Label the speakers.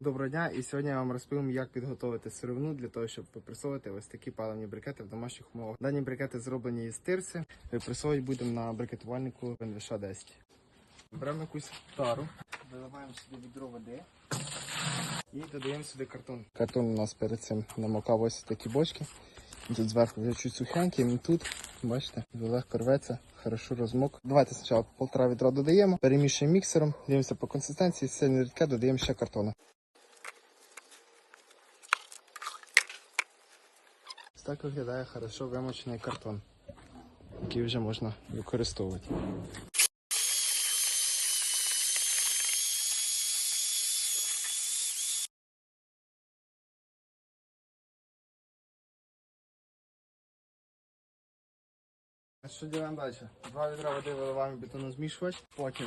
Speaker 1: Доброго дня, і сьогодні я вам розповім, як підготувати сировину для того, щоб випресовувати ось такі паливні брикети в домашніх умовах. Дані брикети зроблені із тирси. Випресовувати будемо на брикетувальнику НВШ 10. Беремо якусь тару, виливаємо сюди відро води і додаємо сюди картон. Картон у нас перед цим намокав ось такі бочки. Тут зверху вже чуть сухенький, він тут, бачите, легко рветься, хорошо розмок. Давайте спочатку полтора відра додаємо, перемішуємо міксером, дивимося по консистенції, сильно рідке, додаємо ще картона. Так виглядає хорошо вимочений картон, який вже можна використовувати. Що робимо далі? Два відра води виливаємо бетонозмішувач, потім